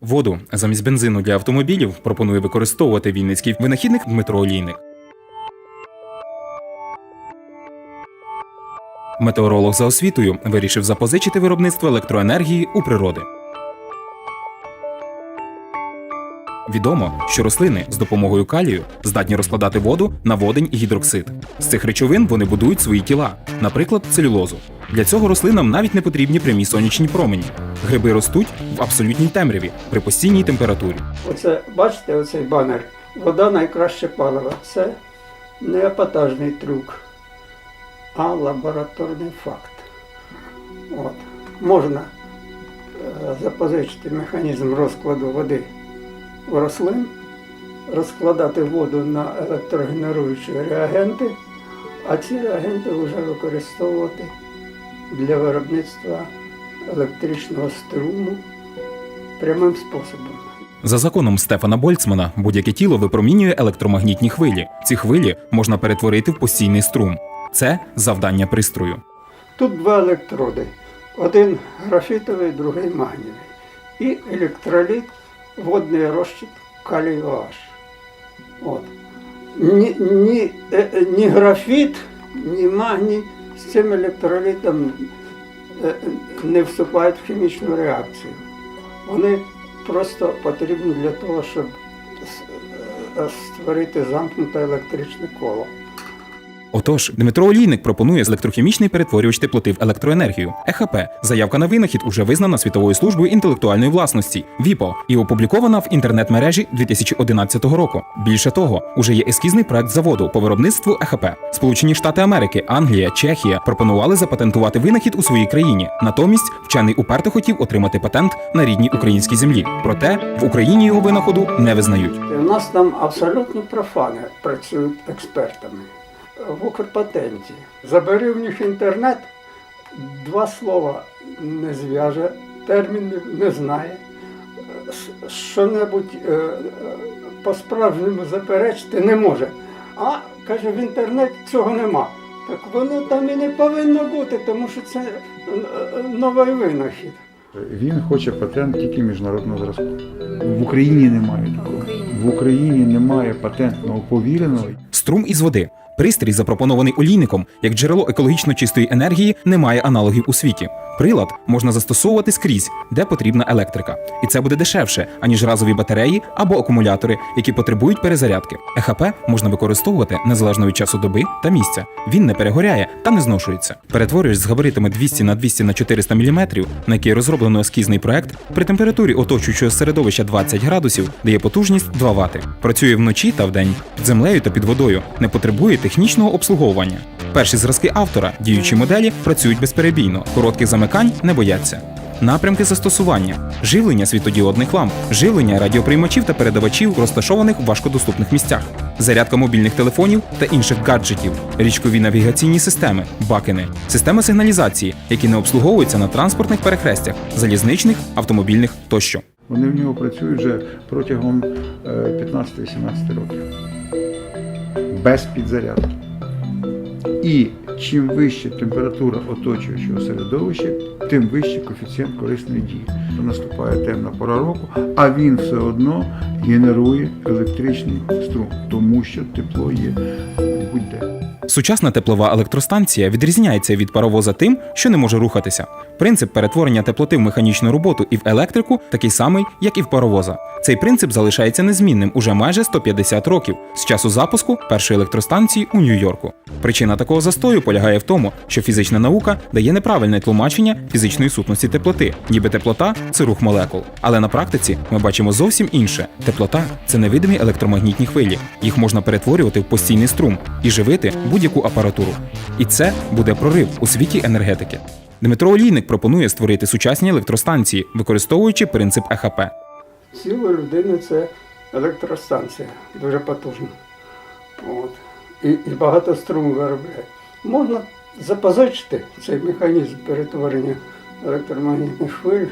Воду замість бензину для автомобілів пропонує використовувати вінницький винахідник Дмитро Олійник. Метеоролог за освітою вирішив запозичити виробництво електроенергії у природи. Відомо, що рослини з допомогою калію здатні розкладати воду на водень і гідроксид. З цих речовин вони будують свої тіла, наприклад, целюлозу. Для цього рослинам навіть не потрібні прямі сонячні промені. Гриби ростуть в абсолютній темряві при постійній температурі. Оце, бачите, оцей банер. Вода найкраще паливо. Це не епатажний трюк, а лабораторний факт. От. Можна е, запозичити механізм розкладу води рослин, розкладати воду на електрогенеруючі реагенти, а ці реагенти вже використовувати для виробництва електричного струму прямим способом. За законом Стефана Больцмана, будь-яке тіло випромінює електромагнітні хвилі. Ці хвилі можна перетворити в постійний струм. Це завдання пристрою. Тут два електроди. Один графітовий, другий магнієвий. І електроліт, водний розчит калію OH. От. Ні, ні, е, е, ні графіт, ні магній з цим електролітом е, не вступають в хімічну реакцію. Вони просто потрібні для того, щоб створити замкнуте електричне коло. Отож, Дмитро Олійник пропонує електрохімічний перетворювач теплоти в електроенергію ЕХП. Заявка на винахід уже визнана світовою службою інтелектуальної власності ВІПО і опублікована в інтернет-мережі 2011 року. Більше того, уже є ескізний проект заводу по виробництву ЕХП. Сполучені Штати Америки, Англія, Чехія пропонували запатентувати винахід у своїй країні. Натомість вчений уперто хотів отримати патент на рідній українській землі. Проте в Україні його винаходу не визнають. У нас там абсолютні профани працюють експертами в Укрпатенті. Забери в них інтернет, два слова не зв'яже, термінів не знає. Що-небудь е, е, по-справжньому заперечити не може. А каже, в інтернеті цього нема. Так воно там і не повинно бути, тому що це е, новий винахід. Він хоче патент тільки міжнародного зразку. В Україні немає такого. В Україні немає патентного повіреного. Струм із води. Пристрій, запропонований олійником як джерело екологічно чистої енергії, не має аналогів у світі. Прилад можна застосовувати скрізь, де потрібна електрика, і це буде дешевше, аніж разові батареї або акумулятори, які потребують перезарядки. ЕХП можна використовувати незалежно від часу доби та місця. Він не перегоряє та не зношується. Перетворюєш з габаритами 200 на 200 на 400 мм, на який розроблено ескізний проект, при температурі оточуючого середовища 20 градусів дає потужність 2 Вт. Працює вночі та вдень, під землею та під водою, не потребує технічного обслуговування. Перші зразки автора, діючі моделі, працюють безперебійно, коротких замикань не бояться. Напрямки застосування: живлення світодіодних ламп, живлення радіоприймачів та передавачів, розташованих в важкодоступних місцях, зарядка мобільних телефонів та інших гаджетів, річкові навігаційні системи, бакени, системи сигналізації, які не обслуговуються на транспортних перехрестях, залізничних, автомобільних тощо. Вони в нього працюють вже протягом е, 15-18 років. Без підзарядки. І чим вища температура оточуючого середовища, тим вищий коефіцієнт корисної дії. Наступає темна пора року, а він все одно генерує електричний струм, тому що тепло є будь-де. Сучасна теплова електростанція відрізняється від паровоза тим, що не може рухатися. Принцип перетворення теплоти в механічну роботу і в електрику такий самий, як і в паровоза. Цей принцип залишається незмінним уже майже 150 років з часу запуску першої електростанції у Нью-Йорку. Причина такого застою полягає в тому, що фізична наука дає неправильне тлумачення фізичної сутності теплоти, ніби теплота це рух молекул. Але на практиці ми бачимо зовсім інше: теплота це невидимі електромагнітні хвилі. Їх можна перетворювати в постійний струм і живити будь-яку апаратуру. І це буде прорив у світі енергетики. Дмитро Олійник пропонує створити сучасні електростанції, використовуючи принцип ЕХП. Тіло людини це електростанція, дуже потужна. От. І, і багато струму виробляє. Можна запозичити цей механізм перетворення електромагнітних хвиль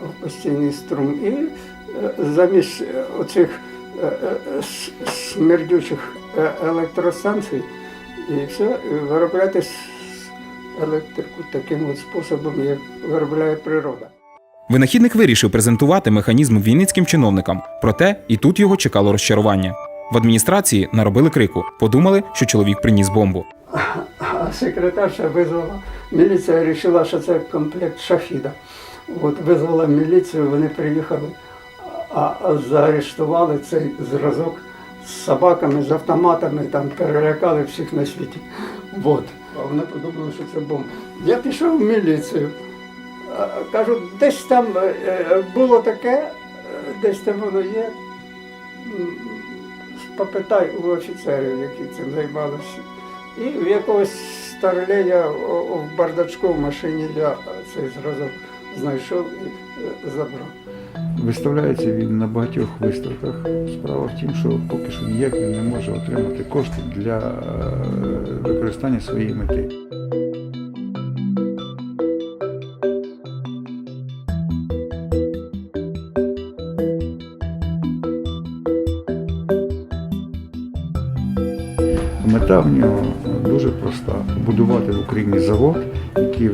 в, постійний струм. І е, замість е, оцих смердючих е, електростанцій і все, виробляти електрику таким от способом, як виробляє природа. Винахідник вирішив презентувати механізм вінницьким чиновникам, проте і тут його чекало розчарування. В адміністрації наробили крику, подумали, що чоловік приніс бомбу. А секретарша визвала, міліція вирішила, що це комплект шахіда. От визвала міліцію, вони приїхали, а, заарештували цей зразок з собаками, з автоматами, там перелякали всіх на світі. От. А вони подумали, що це бомба. Я пішов в міліцію. Кажу, десь там е, е, було таке, е, десь там воно є. Попитай у офіцерів, які цим займалися. І в якогось старлея в бардачку в машині я цей зразок знайшов і забрав. Виставляється він на багатьох виставках. Справа в тім, що поки що ніяк він не може отримати кошти для е, використання своєї мети. Мета в нього дуже проста: Будувати в Україні завод, який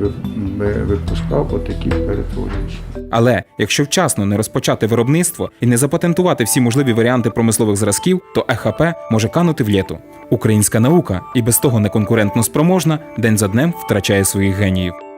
випускав отакі перетворювачі. Але якщо вчасно не розпочати виробництво і не запатентувати всі можливі варіанти промислових зразків, то ЕХП може канути в лєту. Українська наука і без того неконкурентно спроможна день за днем втрачає своїх геніїв.